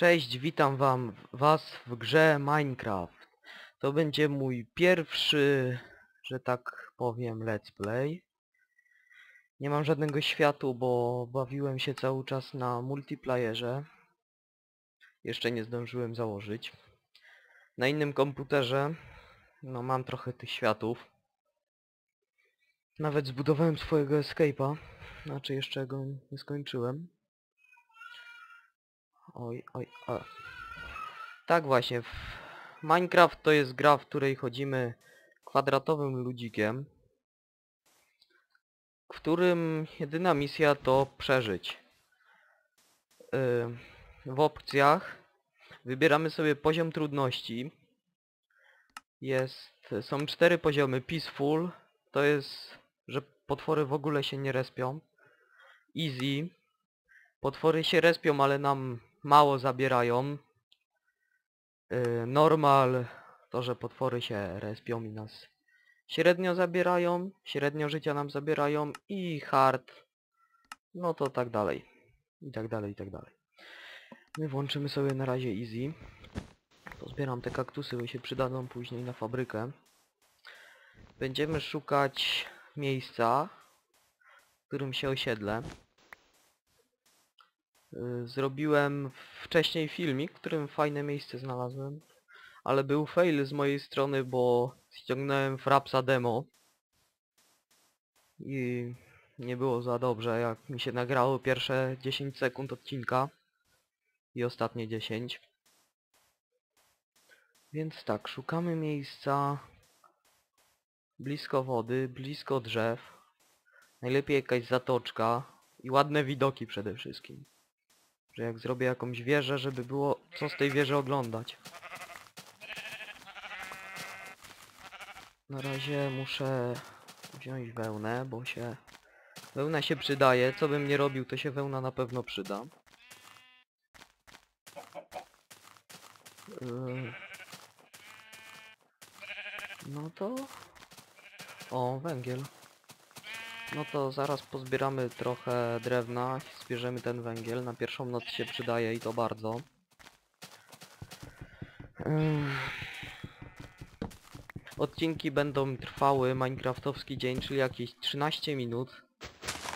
Cześć, witam wam, was w grze Minecraft. To będzie mój pierwszy, że tak powiem, let's play. Nie mam żadnego światu, bo bawiłem się cały czas na multiplayerze. Jeszcze nie zdążyłem założyć. Na innym komputerze, no mam trochę tych światów. Nawet zbudowałem swojego escape'a, znaczy jeszcze go nie skończyłem. Oj, oj, o. Tak właśnie, Minecraft to jest gra, w której chodzimy kwadratowym ludzikiem, w którym jedyna misja to przeżyć. Yy, w opcjach wybieramy sobie poziom trudności. Jest, są cztery poziomy. Peaceful, to jest, że potwory w ogóle się nie respią. Easy, potwory się respią, ale nam mało zabierają. Yy, normal, to że potwory się respią i nas średnio zabierają, średnio życia nam zabierają i hard, no to tak dalej. I tak dalej, i tak dalej. My włączymy sobie na razie easy. Pozbieram te kaktusy, bo się przydadzą później na fabrykę. Będziemy szukać miejsca, w którym się osiedlę. Y, Zrobiłem wcześniej filmik, w którym fajne miejsce znalazłem. Ale był fail z mojej strony, bo ściągnąłem Frapsa demo. I nie było za dobrze, jak mi się nagrało pierwsze 10 sekund odcinka. I ostatnie 10. Więc tak, szukamy miejsca blisko wody, blisko drzew. Najlepiej jakaś zatoczka i ładne widoki przede wszystkim. Że jak zrobię jakąś wieżę, żeby było co z tej wieży oglądać. Na razie muszę wziąć wełnę, bo się... Wełna się przydaje, co bym nie robił, to się wełna na pewno przyda. Yy. No to... O, węgiel. No to zaraz pozbieramy trochę drewna, zbierzemy ten węgiel. Na pierwszą noc się przydaje i to bardzo. Odcinki będą trwały Minecraftowski dzień, czyli jakieś 13 minut.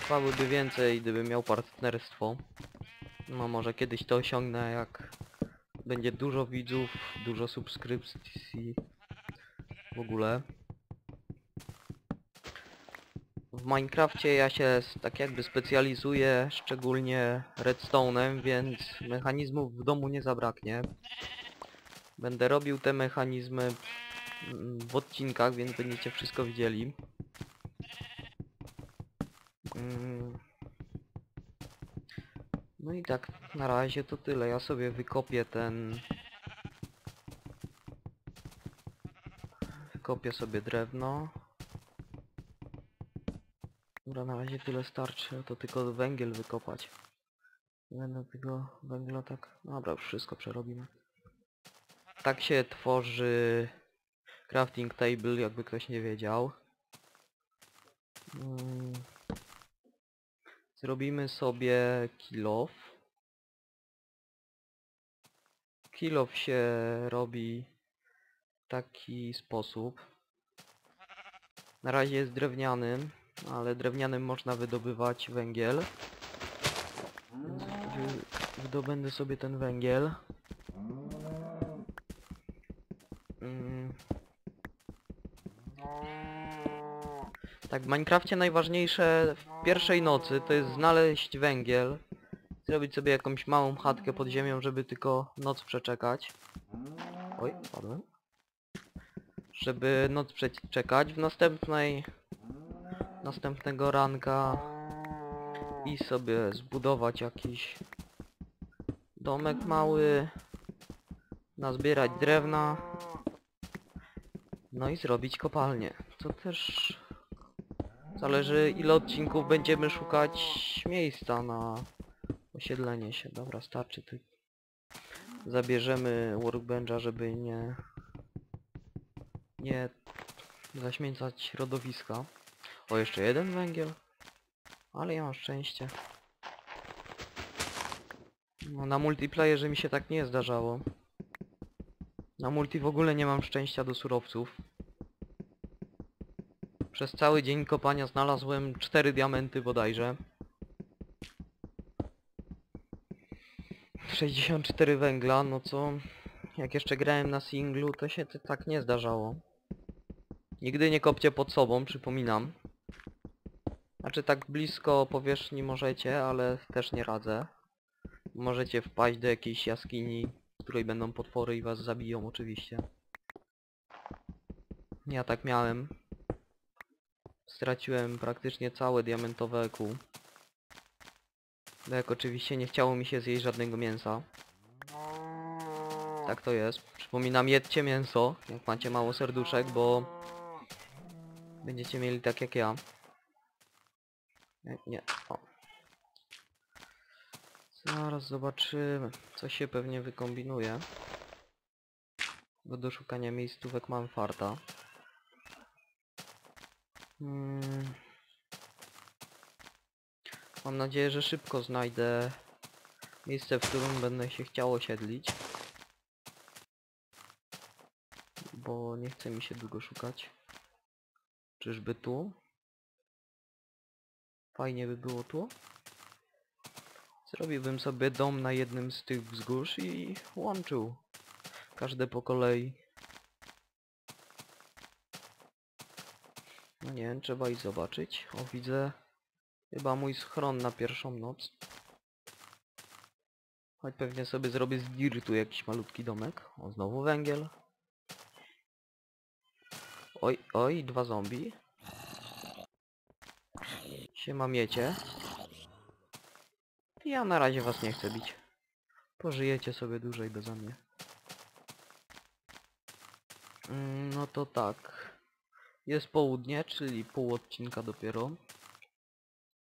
Trwałyby więcej, gdybym miał partnerstwo. No może kiedyś to osiągnę, jak będzie dużo widzów, dużo subskrypcji. W ogóle. W Minecrafcie ja się tak jakby specjalizuję szczególnie redstone'em, więc mechanizmów w domu nie zabraknie. Będę robił te mechanizmy mm, w odcinkach, więc będziecie wszystko widzieli. Mm. No i tak, na razie to tyle. Ja sobie wykopię ten... Wykopię sobie drewno. Dobra, na razie tyle starczy, to tylko węgiel wykopać. Nie Będę tego węgla tak... Dobra, już wszystko przerobimy. Tak się tworzy crafting table, jakby ktoś nie wiedział. Mm. Zrobimy sobie kill off. Kill off się robi w taki sposób. Na razie jest drewnianym, ale drewnianym można wydobywać węgiel. Więc wy- wydobędę sobie ten węgiel. Mm. Tak, w Minecrafcie najważniejsze w pierwszej nocy to jest znaleźć węgiel. Zrobić sobie jakąś małą chatkę pod ziemią, żeby tylko noc przeczekać. Oj, padłem. Żeby noc przeczekać. W następnej... Następnego ranka i sobie zbudować jakiś domek mały, nazbierać drewna, no i zrobić kopalnię. To też zależy ile odcinków będziemy szukać miejsca na osiedlenie się. Dobra, starczy ty. Zabierzemy workbencha, żeby nie nie zaśmiecać środowiska. O, jeszcze jeden węgiel. Ale ja mam szczęście. No na multiplayerze mi się tak nie zdarzało. Na multi w ogóle nie mam szczęścia do surowców. Przez cały dzień kopania znalazłem 4 diamenty bodajże. 64 węgla, no co... Jak jeszcze grałem na singlu, to się tak nie zdarzało. Nigdy nie kopcie pod sobą, przypominam. Znaczy tak blisko powierzchni możecie, ale też nie radzę. Możecie wpaść do jakiejś jaskini, w której będą potwory i was zabiją oczywiście. Ja tak miałem. Straciłem praktycznie całe diamentowe EQ. Jak oczywiście nie chciało mi się zjeść żadnego mięsa. Tak to jest. Przypominam, jedzcie mięso, jak macie mało serduszek, bo będziecie mieli tak jak ja. Nie, nie. O. Zaraz zobaczymy, co się pewnie wykombinuje. Bo do szukania miejscówek mam farta. Hmm. Mam nadzieję, że szybko znajdę miejsce, w którym będę się chciał osiedlić. Bo nie chce mi się długo szukać. Czyżby tu? Fajnie by było tu. Zrobiłbym sobie dom na jednym z tych wzgórz i łączył. Każde po kolei. No nie trzeba i zobaczyć. O, widzę chyba mój schron na pierwszą noc. Choć pewnie sobie zrobię z dirtu jakiś malutki domek. O, znowu węgiel. Oj, oj, dwa zombie. Siema miecie. Ja na razie was nie chcę bić. Pożyjecie sobie dłużej beze mnie. Mm, No to tak. Jest południe, czyli pół odcinka dopiero.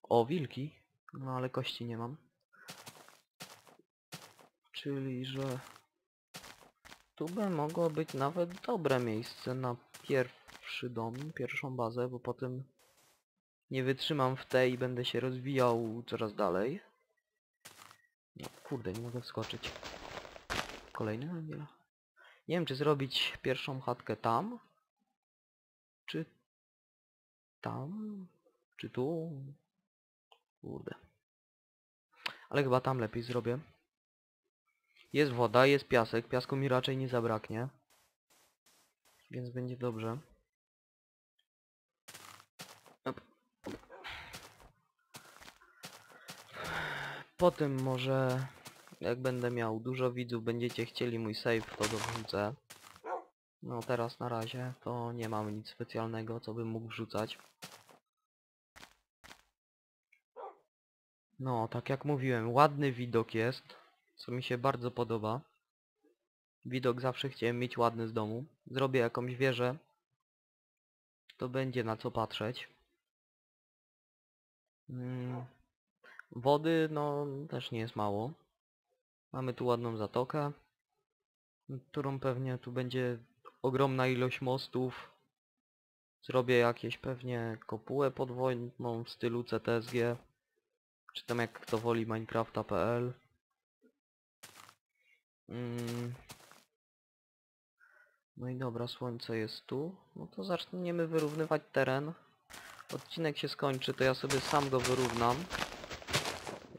O, wilki. No ale kości nie mam. Czyli, że... Tu by mogło być nawet dobre miejsce na pierwszy dom, pierwszą bazę, bo potem nie wytrzymam w tej i będę się rozwijał coraz dalej. No, kurde, nie mogę wskoczyć. Kolejny węgiel. Nie wiem, czy zrobić pierwszą chatkę tam, czy tam, czy tu. Kurde. Ale chyba tam lepiej zrobię. Jest woda, jest piasek. Piasku mi raczej nie zabraknie. Więc będzie dobrze. Potem może jak będę miał dużo widzów, będziecie chcieli mój save, to dorzucę. No teraz na razie to nie mamy nic specjalnego, co bym mógł wrzucać. No, tak jak mówiłem, ładny widok jest, co mi się bardzo podoba. Widok zawsze chciałem mieć ładny z domu. Zrobię jakąś wieżę. To będzie na co patrzeć. Mm. Wody, no, też nie jest mało. Mamy tu ładną zatokę, którą pewnie tu będzie ogromna ilość mostów. Zrobię jakieś pewnie kopułę podwodną w stylu CTSG. Czy tam jak kto woli Minecrafta.pl. Mm. No i dobra, słońce jest tu. No to zaczniemy wyrównywać teren. Odcinek się skończy, to ja sobie sam go wyrównam.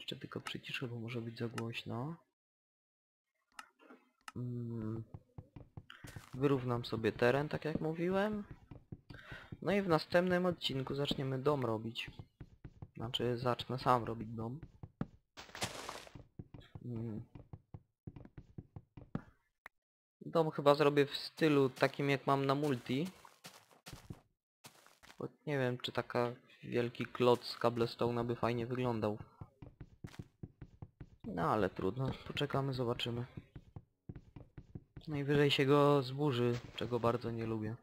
Jeszcze tylko przyciszę, bo może być za głośno. Mm. Wyrównam sobie teren, tak jak mówiłem. No i w następnym odcinku zaczniemy dom robić. Znaczy, zacznę sam robić dom. Mm. Dom chyba zrobię w stylu takim jak mam na multi. Bo nie wiem, czy taka wielki klot z cobblestone'a by fajnie wyglądał. No ale trudno, poczekamy, zobaczymy. Najwyżej się go zburzy, czego bardzo nie lubię.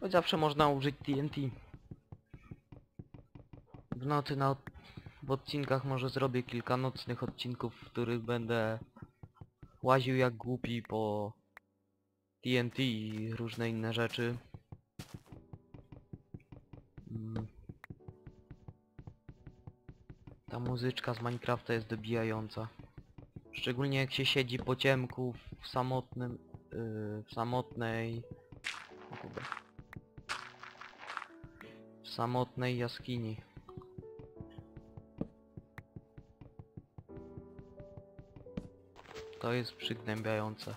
Choć zawsze można użyć TNT. W nocy na od... w odcinkach może zrobię kilka nocnych odcinków, w których będę łaził jak głupi po TNT i różne inne rzeczy. Ta muzyczka z Minecrafta jest dobijająca. Szczególnie jak się siedzi po ciemku w samotnym... Yy, w samotnej... W samotnej jaskini. To jest przygnębiające.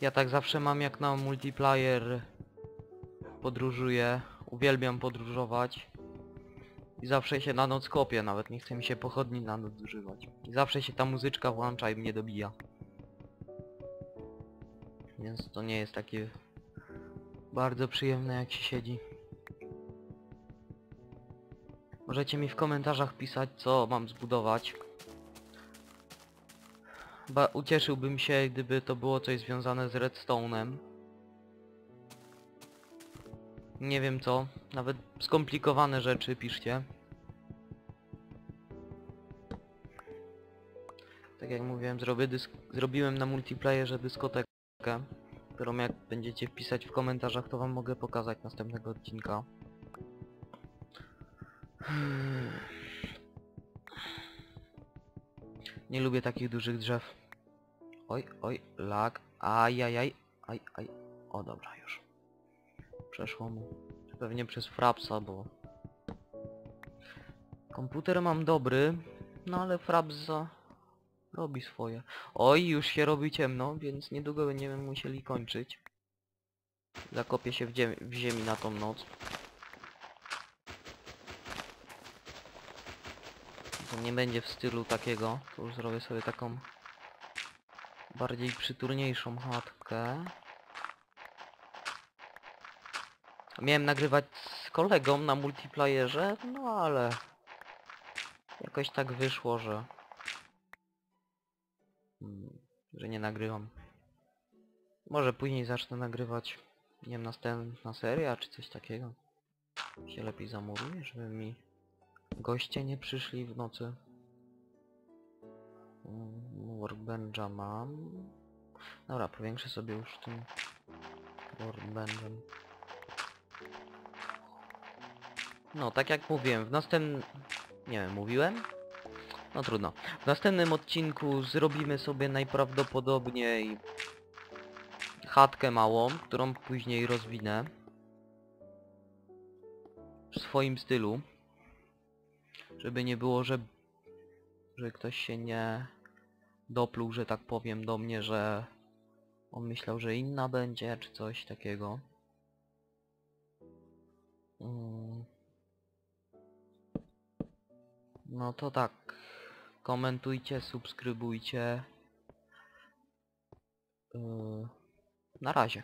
Ja tak zawsze mam jak na multiplayer podróżuję. Uwielbiam podróżować. I zawsze się na noc kopię, nawet nie chce mi się pochodni na noc używać. I zawsze się ta muzyczka włącza i mnie dobija. Więc to nie jest takie bardzo przyjemne jak się siedzi. Możecie mi w komentarzach pisać co mam zbudować. Ba ucieszyłbym się gdyby to było coś związane z redstone'em. Nie wiem co, nawet skomplikowane rzeczy piszcie. Tak jak mówiłem, zrobiłem na multiplayerze dyskotekę, którą jak będziecie wpisać w komentarzach, to wam mogę pokazać następnego odcinka. Nie lubię takich dużych drzew. Oj, oj, lag. Ajajaj. Aj, aj. O, dobra, już. Przeszło mu. Pewnie przez frapsa, bo... Komputer mam dobry, no ale frapsa robi swoje. Oj, już się robi ciemno, więc niedługo będziemy musieli kończyć. Zakopię się w, w ziemi na tą noc. To nie będzie w stylu takiego, to już zrobię sobie taką bardziej przyturniejszą chatkę. Miałem nagrywać z kolegą na multiplayerze, no ale jakoś tak wyszło, że mm, że nie nagrywam. Może później zacznę nagrywać, nie wiem, następna seria czy coś takiego. Się lepiej zamuruję, żeby mi goście nie przyszli w nocy. Workbencha mam. Dobra, powiększę sobie już tym workbenchem. No, tak jak mówiłem, w następnym... Nie wiem, mówiłem? No trudno. W następnym odcinku zrobimy sobie najprawdopodobniej chatkę małą, którą później rozwinę w swoim stylu. Żeby nie było, że, że ktoś się nie dopluł, że tak powiem, do mnie, że on myślał, że inna będzie, czy coś takiego. Mm. No to tak. Komentujcie, subskrybujcie. Yy, na razie.